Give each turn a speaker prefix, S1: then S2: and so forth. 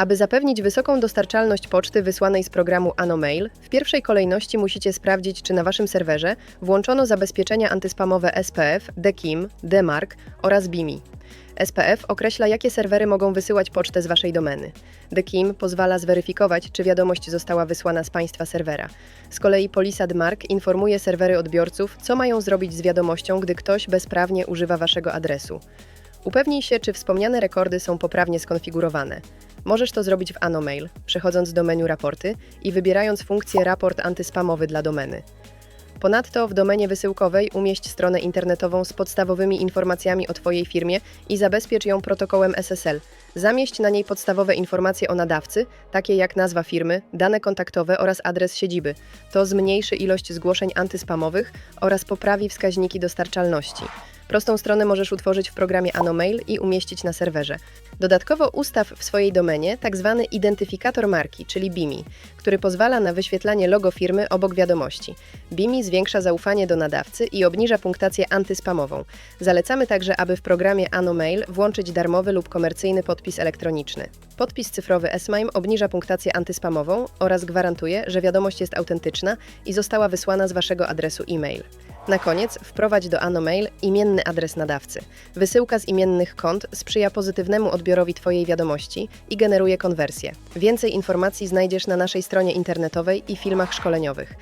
S1: Aby zapewnić wysoką dostarczalność poczty wysłanej z programu AnoMail, w pierwszej kolejności musicie sprawdzić, czy na Waszym serwerze włączono zabezpieczenia antyspamowe SPF, DKIM, DMARC oraz BIMI. SPF określa, jakie serwery mogą wysyłać pocztę z Waszej domeny. DKIM pozwala zweryfikować, czy wiadomość została wysłana z Państwa serwera. Z kolei Polisa DMARC informuje serwery odbiorców, co mają zrobić z wiadomością, gdy ktoś bezprawnie używa Waszego adresu. Upewnij się, czy wspomniane rekordy są poprawnie skonfigurowane. Możesz to zrobić w AnoMail, przechodząc do menu Raporty i wybierając funkcję Raport antyspamowy dla domeny. Ponadto w domenie wysyłkowej umieść stronę internetową z podstawowymi informacjami o Twojej firmie i zabezpiecz ją protokołem SSL. Zamieść na niej podstawowe informacje o nadawcy, takie jak nazwa firmy, dane kontaktowe oraz adres siedziby. To zmniejszy ilość zgłoszeń antyspamowych oraz poprawi wskaźniki dostarczalności. Prostą stronę możesz utworzyć w programie AnoMail i umieścić na serwerze. Dodatkowo ustaw w swojej domenie tzw. identyfikator marki, czyli BIMI, który pozwala na wyświetlanie logo firmy obok wiadomości. BIMI zwiększa zaufanie do nadawcy i obniża punktację antyspamową. Zalecamy także, aby w programie AnoMail włączyć darmowy lub komercyjny podpis elektroniczny. Podpis cyfrowy SMIME obniża punktację antyspamową oraz gwarantuje, że wiadomość jest autentyczna i została wysłana z Waszego adresu e-mail. Na koniec wprowadź do AnoMail imienny adres nadawcy. Wysyłka z imiennych kont sprzyja pozytywnemu odbiorowi Twojej wiadomości i generuje konwersję. Więcej informacji znajdziesz na naszej stronie internetowej i filmach szkoleniowych.